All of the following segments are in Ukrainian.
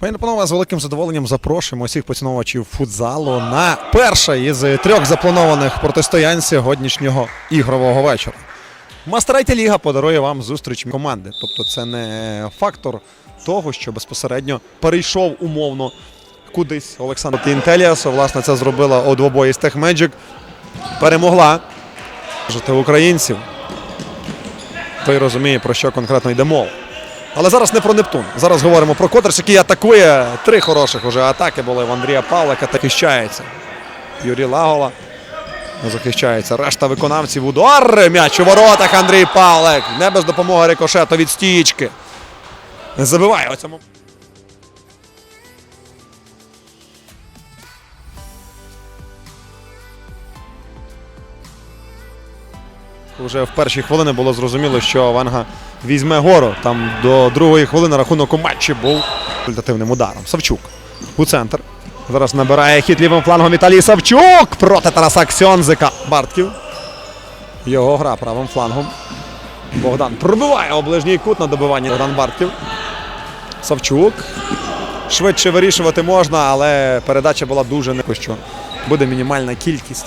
Пані панове, з великим задоволенням запрошуємо усіх поціновувачів футзалу на перше із трьох запланованих протистоянь сьогоднішнього ігрового вечора. Мастерайті Ліга подарує вам зустріч команди. Тобто це не фактор того, що безпосередньо перейшов умовно кудись Олександр Інтеліас. Власне, це зробила у двобої з Техмеджик. Перемогла Кажете, українців. Той розуміє, про що конкретно йде мова. Але зараз не про Нептун. Зараз говоримо про Котерс, який атакує. Три хороших уже атаки були в Андрія Павлика. Захищається. Юрій Лагола захищається. Решта виконавців удар. М'яч у воротах Андрій Павлик. Не без допомоги рикошету від стічки. Забиває у Вже в перші хвилини було зрозуміло, що Ванга візьме гору. Там до другої хвилини рахунок у матчі був результативним ударом. Савчук у центр. Зараз набирає хід лівим флангом Віталій Савчук проти Тараса Ксьонзика. Бартків. Його гра правим флангом. Богдан пробиває у ближній кут на добиванні Богдан Бартків. Савчук. Швидше вирішувати можна, але передача була дуже не що. Буде мінімальна кількість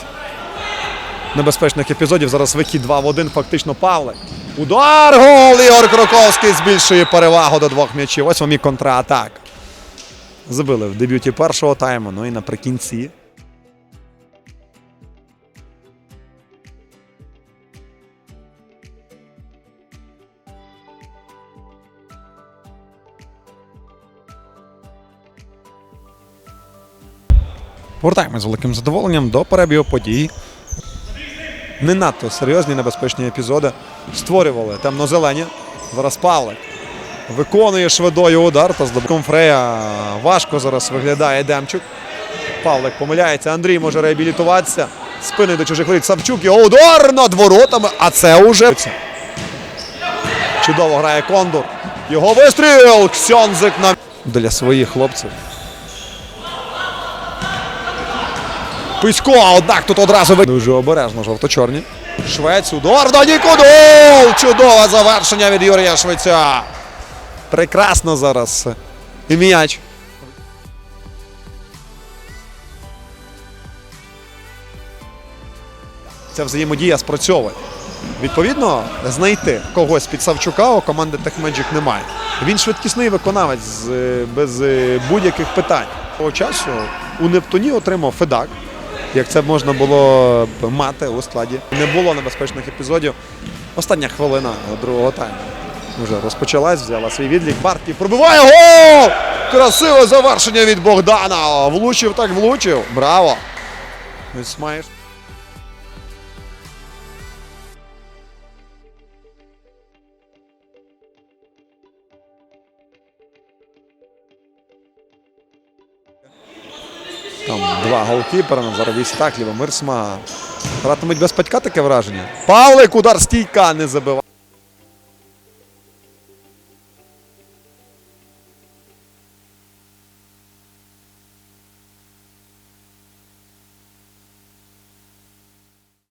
небезпечних епізодів. Зараз вихід 2 в 1, фактично Павлик. Удар! Гол! Ігор Кроковський збільшує перевагу до двох м'ячів. Ось вам і контратак. Забили в дебюті першого тайму, ну і наприкінці. Повертаємось з великим задоволенням до перебігу подій не надто серйозні небезпечні епізоди створювали темно-зелені. Зараз Павлик виконує швидою удар та з добком Фрея важко зараз виглядає Демчук. Павлик помиляється. Андрій може реабілітуватися. Спиною до чужих воріт Савчук. Його удар над воротами. А це уже чудово грає Кондур. Його вистріл. Ксьонзик на для своїх хлопців. Писько, а однак тут одразу ви... Дуже обережно жовто-чорні. Швець, удар до Нікудол! Чудове завершення від Юрія Швеця. Прекрасно зараз. І м'яч. Ця взаємодія спрацьовує. Відповідно, знайти когось під Савчука у команди Техмеджик немає. Він швидкісний виконавець без е, будь-яких питань. Того часу у Нептуні отримав Федак як це можна було б мати у складі. Не було небезпечних епізодів. Остання хвилина другого тайму вже розпочалась, взяла свій відлік. Барті пробиває гол! Красиве завершення від Богдана. Влучив так влучив. Браво! Ось Там два голкіпера, Назар Вістак, Лівомир Смага. Гратимуть без батька таке враження. Павлик, удар стійка не забиває.